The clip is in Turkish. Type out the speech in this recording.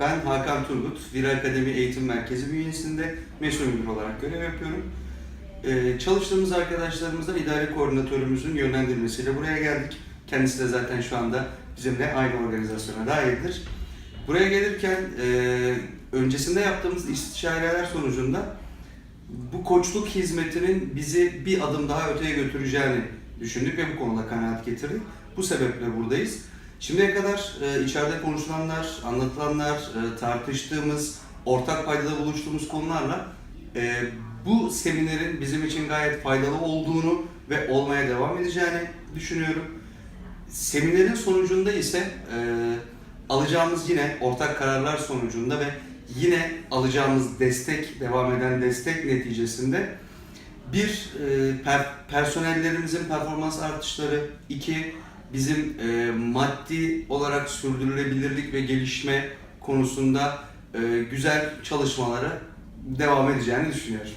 Ben Hakan Turgut, Vira Akademi Eğitim Merkezi bünyesinde mesul müdür olarak görev yapıyorum. Ee, çalıştığımız arkadaşlarımızdan idare koordinatörümüzün yönlendirmesiyle buraya geldik. Kendisi de zaten şu anda bizimle aynı organizasyona dahildir. Buraya gelirken e, öncesinde yaptığımız istişareler sonucunda bu koçluk hizmetinin bizi bir adım daha öteye götüreceğini düşündük ve bu konuda kanaat getirdik. Bu sebeple buradayız. Şimdiye kadar e, içeride konuşulanlar, anlatılanlar, e, tartıştığımız, ortak paydada buluştuğumuz konularla e, bu seminerin bizim için gayet faydalı olduğunu ve olmaya devam edeceğini düşünüyorum. Seminerin sonucunda ise e, alacağımız yine ortak kararlar sonucunda ve yine alacağımız destek, devam eden destek neticesinde bir e, per- personellerimizin performans artışları, iki bizim e, maddi olarak sürdürülebilirlik ve gelişme konusunda e, güzel çalışmalara devam edeceğini düşünüyorum.